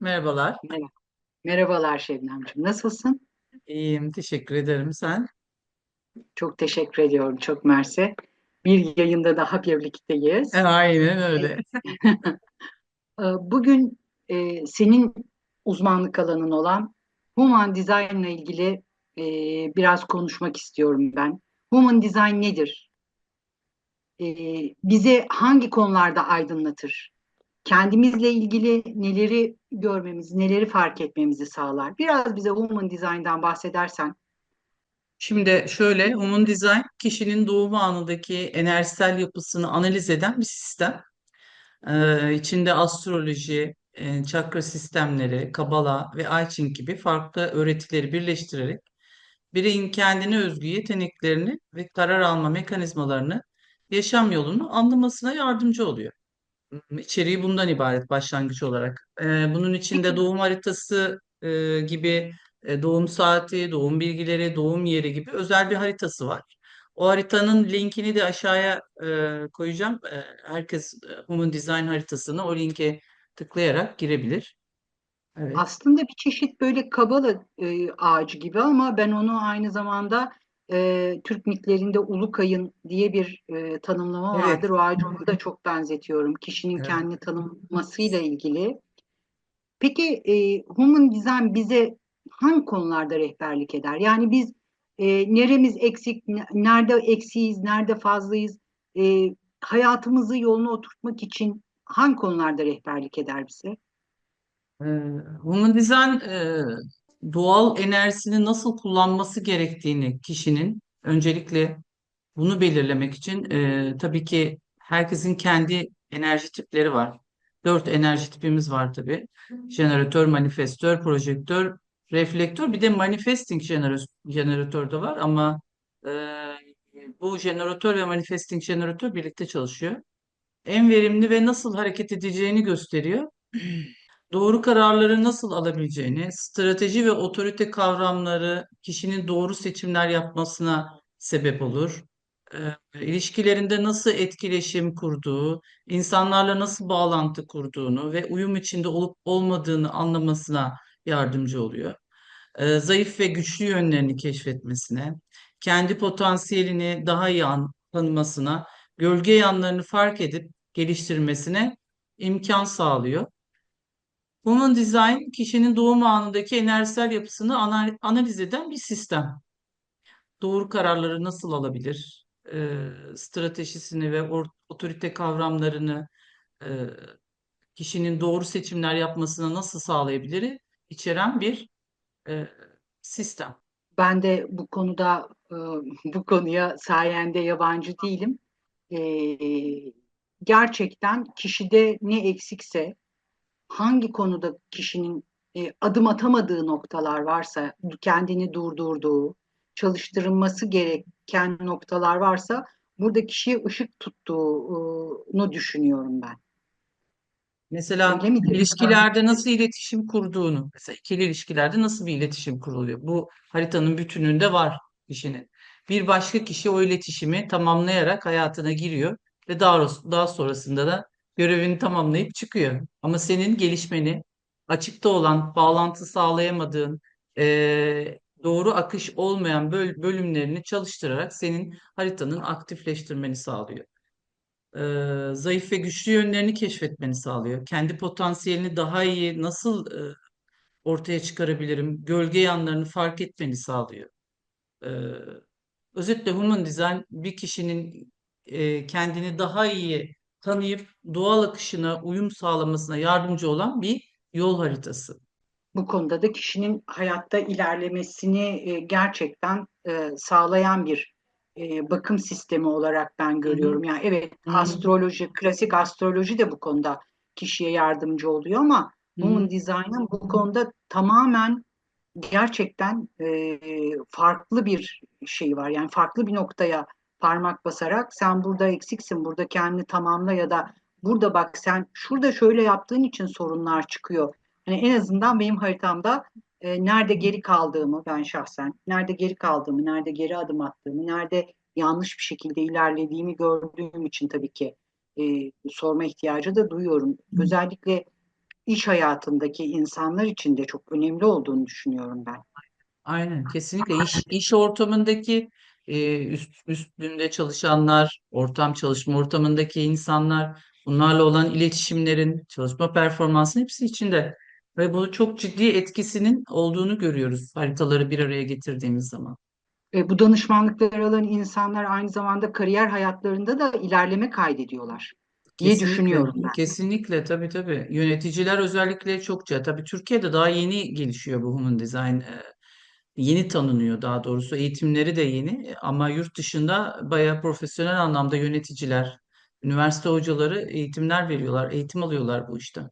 Merhabalar. Merhaba. Merhabalar Şebnemciğim. Nasılsın? İyiyim, teşekkür ederim. Sen? Çok teşekkür ediyorum. Çok mersi. Bir yayında daha E, birlikteyiz. Aynen E, öyle. e, Bugün e, senin uzmanlık alanın olan Human Design ile ilgili e, biraz konuşmak istiyorum ben. Human Design nedir? E, bize hangi konularda aydınlatır? Kendimizle ilgili neleri görmemizi, neleri fark etmemizi sağlar? Biraz bize Human Design'dan bahsedersen. Şimdi şöyle, Human Design kişinin doğum anındaki enerjisel yapısını analiz eden bir sistem. Ee, içinde astroloji, e, çakra sistemleri, Kabala ve I Ching gibi farklı öğretileri birleştirerek bireyin kendine özgü yeteneklerini ve karar alma mekanizmalarını, yaşam yolunu anlamasına yardımcı oluyor. İçeriği bundan ibaret başlangıç olarak. Ee, bunun içinde Peki doğum haritası e, gibi e, doğum saati, doğum bilgileri, doğum yeri gibi özel bir haritası var. O haritanın linkini de aşağıya e, koyacağım. E, herkes e, Human Design haritasını o linke tıklayarak girebilir. Evet. Aslında bir çeşit böyle kabala e, ağacı gibi ama ben onu aynı zamanda e, Türk mitlerinde Ulukayın diye bir e, tanımlama Evet. vardır. O ona da çok benzetiyorum. Kişinin Evet. kendini tanımlamasıyla ilgili. Peki e, Human Design bize hangi konularda rehberlik eder? Yani biz e, neremiz eksik, ne- nerede eksiyiz, nerede fazlayız? E, hayatımızı yoluna oturtmak için hangi konularda rehberlik eder bize? Human Design e, doğal enerjisini nasıl kullanması gerektiğini kişinin öncelikle Bunu belirlemek için e, tabii ki herkesin kendi enerji tipleri var. Dört enerji tipimiz var tabii. Jeneratör, manifestör, projektör, reflektör. Bir de manifesting jeneratör, de var ama e, bu jeneratör ve manifesting jeneratör birlikte çalışıyor. En verimli ve nasıl hareket edeceğini gösteriyor. Doğru kararları nasıl alabileceğini, strateji ve otorite kavramları kişinin doğru seçimler yapmasına sebep olur. Ee, ilişkilerinde nasıl etkileşim kurduğu, insanlarla nasıl bağlantı kurduğunu ve uyum içinde olup olmadığını anlamasına yardımcı oluyor. Ee, zayıf ve güçlü yönlerini keşfetmesine, kendi potansiyelini daha iyi an- tanımasına, gölge yanlarını fark edip geliştirmesine imkan sağlıyor. Human Design kişinin doğum anındaki enerjisel yapısını ana- analiz eden bir sistem. Doğru kararları nasıl alabilir? Ee, stratejisini ve or- otorite kavramlarını e, kişinin doğru seçimler yapmasına nasıl sağlayabilir? içeren bir e, sistem. Ben de bu konuda e, bu konuya sayende yabancı değilim. E, gerçekten kişide ne eksikse, hangi konuda kişinin e, adım atamadığı noktalar varsa, kendini durdurduğu, çalıştırılması gereken noktalar varsa, burada kişiye ışık tuttuğunu düşünüyorum ben. Mesela ilişkilerde nasıl iletişim kurduğunu, mesela ikili ilişkilerde nasıl bir iletişim kuruluyor? Bu haritanın bütününde var kişinin. Bir başka kişi o iletişimi tamamlayarak hayatına giriyor ve daha, daha sonrasında da görevini tamamlayıp çıkıyor. Ama senin gelişmeni, açıkta olan, bağlantı sağlayamadığın, eee, doğru akış olmayan böl- bölümlerini çalıştırarak senin haritanın aktifleştirmeni sağlıyor e, zayıf ve güçlü yönlerini keşfetmeni sağlıyor. Kendi potansiyelini daha iyi nasıl e, ortaya çıkarabilirim, gölge yanlarını fark etmeni sağlıyor. E, özetle Human Design bir kişinin e, kendini daha iyi tanıyıp doğal akışına uyum sağlamasına yardımcı olan bir yol haritası. Bu konuda da kişinin hayatta ilerlemesini e, gerçekten e, sağlayan bir e, bakım sistemi olarak ben görüyorum. Yani evet astroloji, klasik astroloji de bu konuda kişiye yardımcı oluyor ama. Human Design'ın bu konuda tamamen gerçekten e, farklı bir şey var. Yani farklı bir noktaya parmak basarak sen burada eksiksin, burada kendini tamamla ya da burada bak sen şurada şöyle yaptığın için sorunlar çıkıyor. Hani en azından benim haritamda e, nerede geri kaldığımı ben şahsen, nerede geri kaldığımı, nerede geri adım attığımı, nerede yanlış bir şekilde ilerlediğimi gördüğüm için tabii ki e, sorma ihtiyacı da duyuyorum. Özellikle iş hayatındaki insanlar için de çok önemli olduğunu düşünüyorum ben. Aynen kesinlikle iş iş ortamındaki e, üst, üstünde çalışanlar, ortam çalışma ortamındaki insanlar, bunlarla olan iletişimlerin, çalışma performansının hepsi içinde. Ve bu çok ciddi etkisinin olduğunu görüyoruz haritaları bir araya getirdiğimiz zaman. E, bu danışmanlıkları alan insanlar aynı zamanda kariyer hayatlarında da ilerleme kaydediyorlar diye Kesinlikle, düşünüyorum ben. kesinlikle tabii tabii. Yöneticiler özellikle çokça, tabii Türkiye'de daha yeni gelişiyor bu Human Design, yeni tanınıyor daha doğrusu. Eğitimleri de yeni E, ama yurt dışında bayağı profesyonel anlamda yöneticiler, üniversite hocaları eğitimler veriyorlar, eğitim alıyorlar bu işten.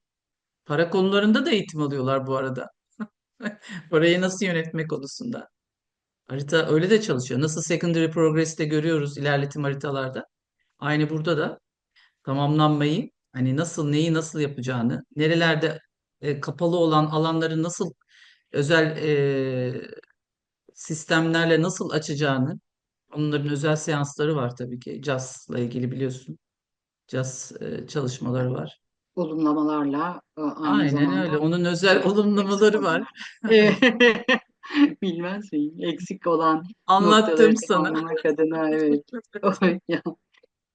Para konularında da eğitim alıyorlar bu arada. Parayı nasıl yönetmek konusunda. Harita öyle de çalışıyor. Nasıl secondary progress'te görüyoruz ilerletim haritalarda. Aynı burada da tamamlanmayı hani nasıl neyi nasıl yapacağını, nerelerde e, kapalı olan alanları nasıl özel e, sistemlerle nasıl açacağını, onların özel seansları var tabii ki. JAS'la ilgili biliyorsun. JAS e, çalışmaları var. Olumlamalarla e, aynı Aynen zamanda öyle. Onun özel olumlamaları var. bilmez miyim? Eksik olan Anlattım sana. tamamlamak adına evet.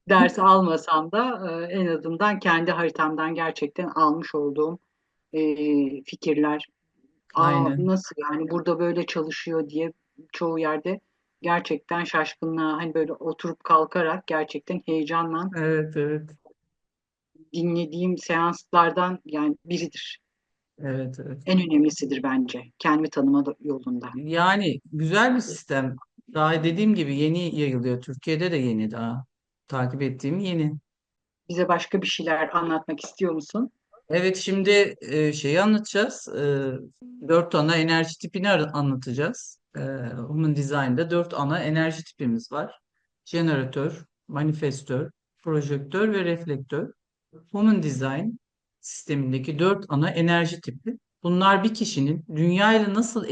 Ders almasam da e, en azından kendi haritamdan gerçekten almış olduğum e, fikirler. Aa, Aynen. nasıl yani burada böyle çalışıyor diye çoğu yerde gerçekten şaşkınlığa hani böyle oturup kalkarak gerçekten heyecanla Evet, evet. dinlediğim seanslardan yani biridir. Evet, evet. En önemlisidir bence kendimi tanıma da- yolunda. Yani güzel bir sistem. Daha dediğim gibi yeni yayılıyor. Türkiye'de de yeni daha. Takip ettiğim yeni. Bize başka bir şeyler anlatmak istiyor musun? Evet şimdi e, şeyi anlatacağız. E, dört ana enerji tipini ar- anlatacağız. E, Human Design'da dört ana enerji tipimiz var. Jeneratör, manifestör, projektör ve reflektör. Human Design sistemindeki dört ana enerji tipi. Bunlar bir kişinin dünya ile nasıl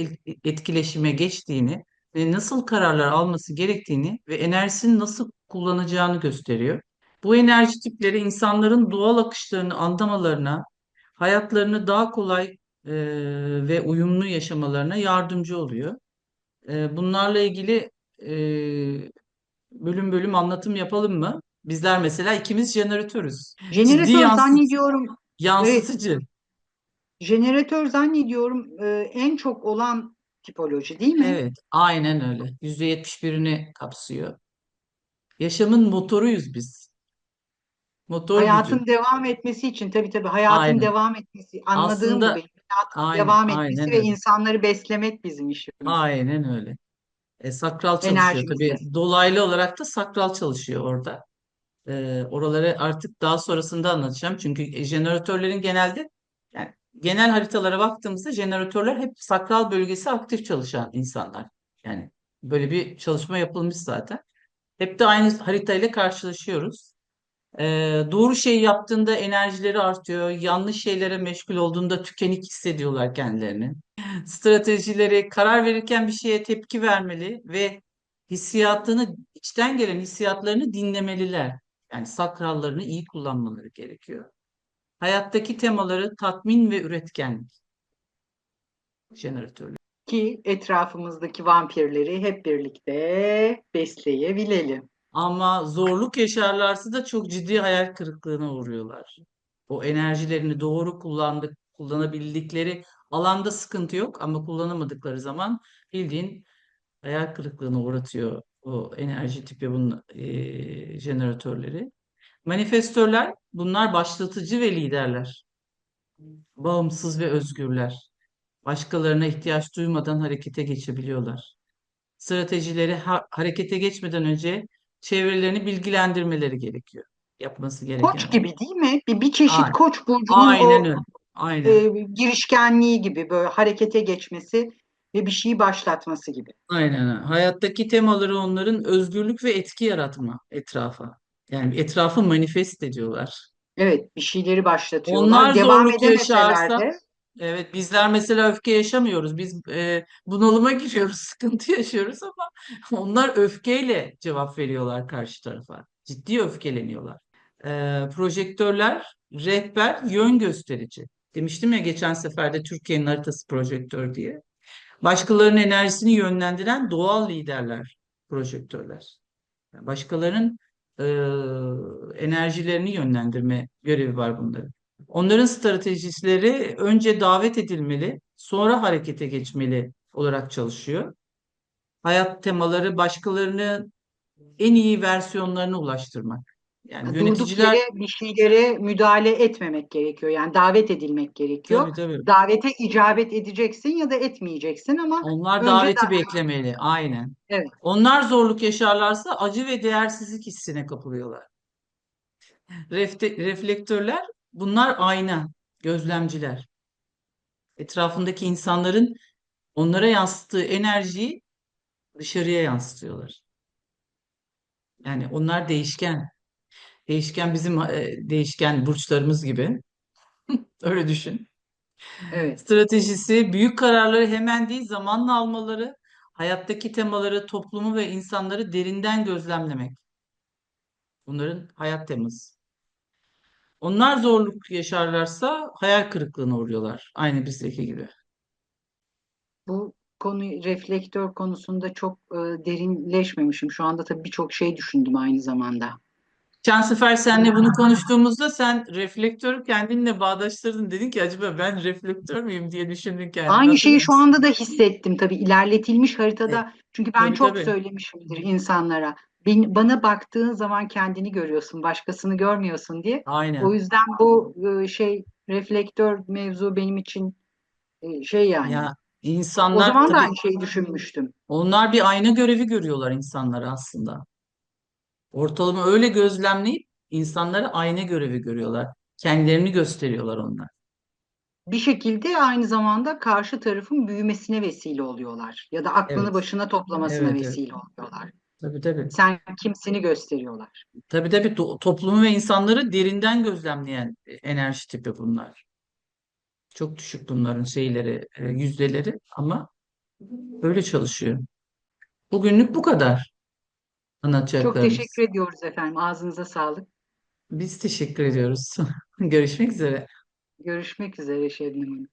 etkileşime geçtiğini ve nasıl kararlar alması gerektiğini ve enerjisini nasıl kullanacağını gösteriyor. Bu enerji tipleri insanların doğal akışlarını anlamalarına, hayatlarını daha kolay e, ve uyumlu yaşamalarına yardımcı oluyor. E, bunlarla ilgili e, bölüm bölüm anlatım yapalım mı? Bizler mesela ikimiz jeneratörüz. Ciddi Jeneratör yansıt zannediyorum, evet, yansıtıcı. jeneratör zannediyorum e, en çok olan tipoloji değil mi? Evet, aynen öyle. %71'ini kapsıyor. Yaşamın motoruyuz biz. Motor gücü. Hayatın devam etmesi için tabii tabii hayatın Aynen. devam etmesi anladığım Aslında benim hayatın aynen, devam etmesi aynen ve öyle. insanları beslemek bizim işimiz Aynen öyle. E, sakral çalışıyor tabii. enerjimizle. Dolaylı olarak da sakral çalışıyor orada. E, oraları artık daha sonrasında anlatacağım. Çünkü e, jeneratörlerin genelde yani genel haritalara baktığımızda jeneratörler hep sakral bölgesi aktif çalışan insanlar. Yani böyle bir çalışma yapılmış zaten. Hep de aynı haritayla karşılaşıyoruz. E, doğru şey yaptığında enerjileri artıyor. Yanlış şeylere meşgul olduğunda tükenik hissediyorlar kendilerini stratejileri, karar verirken bir şeye tepki vermeli ve hissiyatını, içten gelen hissiyatlarını dinlemeliler. Yani sakrallarını iyi kullanmaları gerekiyor. Hayattaki temaları tatmin ve üretkenlik. Jeneratörlük. Ki etrafımızdaki vampirleri hep birlikte besleyebilelim. Ama zorluk yaşarlarsa da çok ciddi hayal kırıklığına uğruyorlar. O enerjilerini doğru kullandık, kullanabildikleri alanda sıkıntı yok ama kullanamadıkları zaman bildiğin hayal kırıklığına uğratıyor o enerji tipi bunun eee, jeneratörleri. Manifestörler bunlar başlatıcı ve liderler. Bağımsız ve özgürler. Başkalarına ihtiyaç duymadan harekete geçebiliyorlar. Stratejileri ha- harekete geçmeden önce çevrelerini bilgilendirmeleri gerekiyor. Yapması Koç gerekenler. gibi değil mi? Bir, bir çeşit A- koç burcunun Aynen o öyle. Aynen. e, girişkenliği gibi böyle harekete geçmesi ve bir şeyi başlatması gibi. Aynen. Hayattaki temaları onların özgürlük ve etki yaratma etrafa. Yani etrafı manifest ediyorlar. Evet, bir şeyleri başlatıyorlar. Onlar Devam zorluk edemeseler yaşarsa, de evet bizler mesela öfke yaşamıyoruz. Biz e, bunalıma giriyoruz, sıkıntı yaşıyoruz ama onlar öfkeyle cevap veriyorlar karşı tarafa. Ciddi öfkeleniyorlar. Ee, projektörler rehber, yön gösterici. Demiştim ya geçen sefer de Türkiye'nin haritası projektör diye. Başkalarının enerjisini yönlendiren doğal liderler projektörler. Yani başkalarının e, enerjilerini yönlendirme görevi var bunların. Onların stratejistleri önce davet edilmeli, sonra harekete geçmeli olarak çalışıyor. Hayat temaları başkalarını en iyi versiyonlarına ulaştırmak. Yani yöneticiler bir şeylere müdahale etmemek gerekiyor. Yani davet edilmek gerekiyor. tabii tabii. Davete icabet edeceksin ya da etmeyeceksin ama Onlar daveti da- beklemeli. Aynen. Evet. Onlar zorluk yaşarlarsa acı ve değersizlik hissine kapılıyorlar. Refte- reflektörler bunlar ayna, gözlemciler. Etrafındaki insanların onlara yansıttığı enerjiyi dışarıya yansıtıyorlar. Yani onlar değişken. Değişken bizim e, değişken burçlarımız gibi. Öyle düşün. evet. Stratejisi büyük kararları hemen değil zamanla almaları, hayattaki temaları, toplumu ve insanları derinden gözlemlemek. Bunların hayat teması. Onlar zorluk yaşarlarsa hayal kırıklığına uğruyorlar. Aynı bizdeki gibi. Bu konu reflektör konusunda çok e, derinleşmemişim. Şu anda tabii birçok şey düşündüm aynı zamanda. Geçen sefer seninle bunu konuştuğumuzda sen reflektörü kendinle bağdaştırdın. Dedin ki acaba ben reflektör müyüm diye düşündün kendini. Aynı şeyi Hatırlıyor şu anda da hissettim tabii ilerletilmiş haritada. Çünkü ben tabii, çok tabii. söylemişimdir insanlara. Bana baktığın zaman kendini görüyorsun, başkasını görmüyorsun diye. Aynen. O yüzden bu e, şey reflektör mevzu benim için e, şey yani. Ya O insanlar zaman da aynı şeyi düşünmüştüm. onlar bir ayna görevi görüyorlar insanlara aslında. Ortalama öyle gözlemleyip insanlara ayna görevi görüyorlar. Kendilerini gösteriyorlar onlar. Bir şekilde aynı zamanda karşı tarafın büyümesine vesile oluyorlar. Ya da aklını Evet. başına toplamasına Evet, evet. vesile oluyorlar. Tabii tabii. Sen kimsini gösteriyorlar. Tabii tabii to- toplumu ve insanları derinden gözlemleyen enerji tipi bunlar. Çok düşük bunların şeyleri, e, yüzdeleri ama böyle çalışıyor. Bugünlük bu kadar Çok anlatacaklarımız. teşekkür ediyoruz efendim. Ağzınıza sağlık. Biz teşekkür ediyoruz. Görüşmek üzere. Görüşmek üzere Şebnem Hanım.